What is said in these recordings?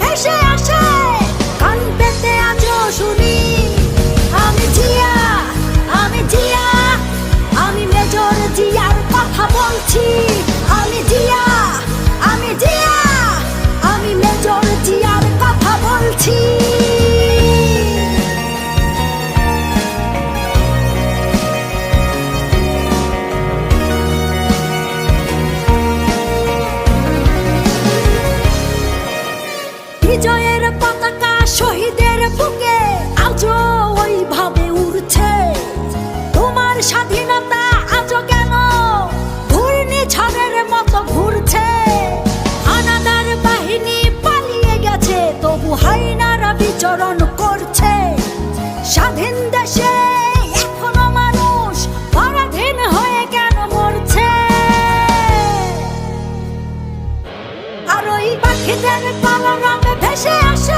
ভেসে আসে। কান পেতে আমি জিয়া আমি জিয়া আমি মেজর জিয়ার কথা বলছি। বিচরণ করছে। স্বাধীন দেশে এখনও মানুষ পরাধীন হয়ে কেন মরছে? আর ওই পাখিদের কালো ভেসে আসে।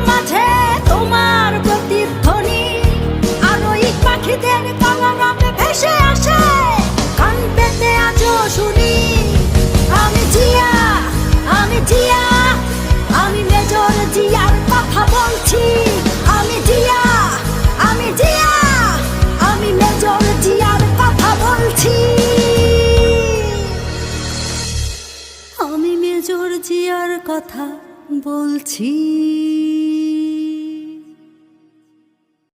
জর্জিয়ার কথা বলছি।